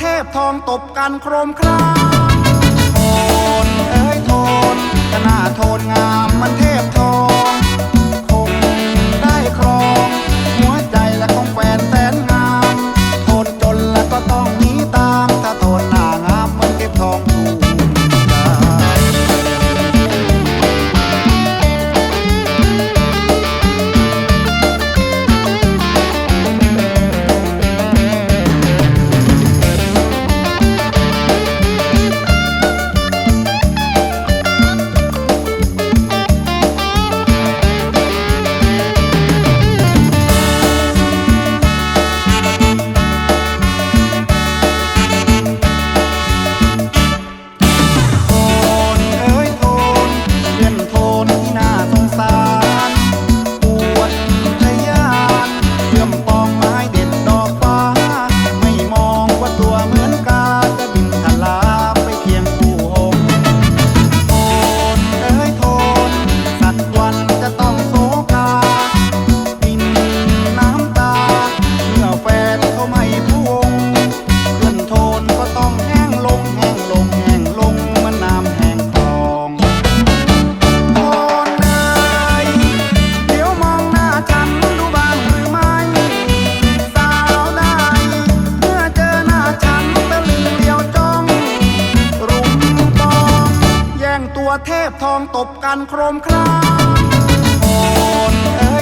เทพทองตบกันโครมครามโทนเอ้ยโทนกระนาโทนงามมันเทพทอง เทพทองตบกันโครมครามโอนเอ้ย